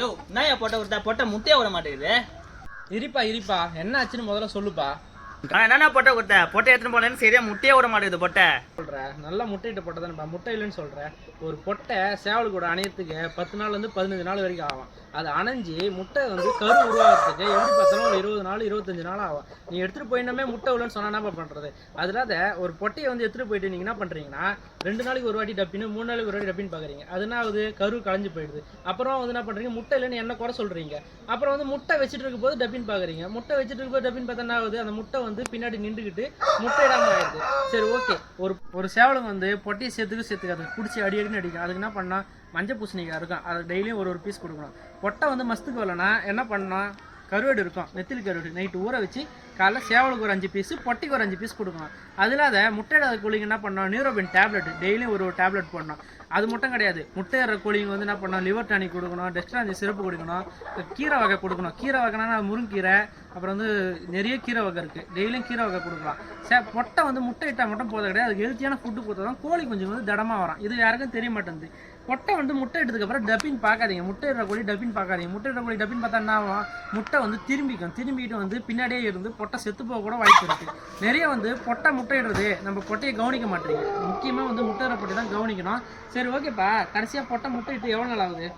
யோ என்னையா பொட்டை கொடுத்தா பொட்டை முட்டையே விட மாட்டேங்குது. இருப்பா இருப்பா. என்ன ஆச்சுன்னு முதல்ல சொல்லுப்பா. என்னண்ணா பொட்டை கொடுத்த பொட்டை எடுத்துன்னு போனேன்னு சரியா முட்டையே விட மாட்டேங்குது பொட்டை. சொல்ற நல்லா முட்டையிட்ட பொட்டை தான் முட்டை இல்லைன்னு சொல்ற. ஒரு பொட்டை சேவல் கூட அணையத்துக்கு பத்து நாள்ல இருந்து பதினஞ்சு நாள் வரைக்கும் ஆகும். அது அணைஞ்சு முட்டை வந்து கரு உருவாகிறதுக்கு எப்படி பார்த்தாலும் ஒரு இருபது நாள் இருபத்தஞ்சு நாள் ஆகும். நீ எடுத்துட்டு போயினமே முட்டை இல்லைன்னு சொன்னா என்னப்பா பண்றது? அதனால ஒரு பொட்டையை வந்து எடுத்துட்டு போயிட்டு நீங்க என்ன பண்றீங்கன்னா ரெண்டு நாளைக்கு ஒரு வாட்டி டப்பின்னு மூணு நாளைக்கு ஒரு வாட்டி டப்பின்னு பாக்குறீங்க. அது கரு களைஞ்சு போயிடுது. அப்புறம் வந்து என்ன பண்றீங்க? முட்டை இல்லைன்னு என்ன குறை சொல்றீங்க? அப்புறம் வந்து முட்டை வச்சுட்டு இருக்கும் போது டப்பின் பாக்குறீங்க. முட்டை வச்சுட்டு இருக்கும் போது டப்பின் பார்த்தா என்ன ஆகுது? அந்த முட்டை வந்து வந்து பின்னாடி நின்றுக்கிட்டு முட்டையிடாமல் ஆயிடுது. சரி ஓகே ஒரு ஒரு சேவலுக்கு வந்து பொட்டியை சேர்த்துக்கு சேர்த்துக்காது. பிடிச்சி அடி அடின்னு அடிக்கும் அதுக்கு என்ன பண்ணால் மஞ்சள் பூசணிக்காய் இருக்கும். அது டெய்லியும் ஒரு ஒரு பீஸ் கொடுக்கணும். பொட்டை வந்து மஸ்துக்கு வரலனா என்ன பண்ணால் கருவேடு இருக்கும். நெத்திலி கருவேடு. நைட்டு ஊற வச்சு காலைல சேவலுக்கு ஒரு அஞ்சு பீஸ் பொட்டிக்கு ஒரு அஞ்சு பீஸ் கொடுக்கணும். அது இல்லாத முட்டையிடாத கோழிங்க என்ன பண்ணோம் நியூரோபின் டேப்லெட் டெய்லியும் ஒரு ஒரு டேப்லெட் போடணும். அது மட்டும் கிடையாது. முட்டையிற கோழிங்க வந்து என்ன பண்ணணும் லிவர் டானிக் கொடுக்கணும் டெஸ்ட்ராஞ்சி சிறப்பு கொடுக்கணும் கீரை வகை கொடுக்கணும். கீரை வகைனா முருங்கீரை அப்புறம் வந்து நிறைய கீரை வகை இருக்குது டெய்லியும் கீரை வகை கொடுக்கலாம். சே பொட்டை வந்து முட்டை இட்டால் மட்டும் போதும் கிடையாது. அதுக்கு ஹெல்த்தியான ஃபுட்டு கொடுத்தா தான் கோழி கொஞ்சம் வந்து திடமாக வரும். இது யாருக்கும் தெரிய மாட்டேங்குது. பொட்டை வந்து முட்டை எடுத்ததுக்கு அப்புறம் டப்பின் பார்க்காதீங்க. முட்டை இடுற கோழி டப்பின் பார்க்காதீங்க. முட்டை இடுற கோழி டப்பின் பார்த்தா என்ன ஆகும்? முட்டை வந்து திரும்பிக்கும். திரும்பிட்டு வந்து பின்னாடியே இருந்து பொட்டை செத்து போக கூட வாய்ப்பு இருக்குது நிறைய வந்து பொட்டை முட்டை இடுறது நம்ம பொட்டையை கவனிக்க மாட்டேங்குது முக்கியமாக வந்து முட்டை இடுற பொட்டை தான் கவனிக்கணும். சரி ஓகேப்பா கடைசியாக பொட்டை முட்டை இட்டு எவ்வளோ நாள் ஆகுது?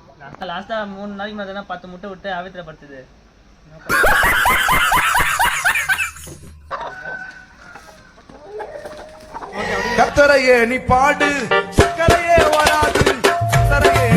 லாஸ்ட்டாக மூணு நாளைக்கு மேலே பத்து முட்டை விட்டு அவித்திரப்படுத்துது கத்தரையே நீ பாடு. சக்கரையே வராது. கத்தரையே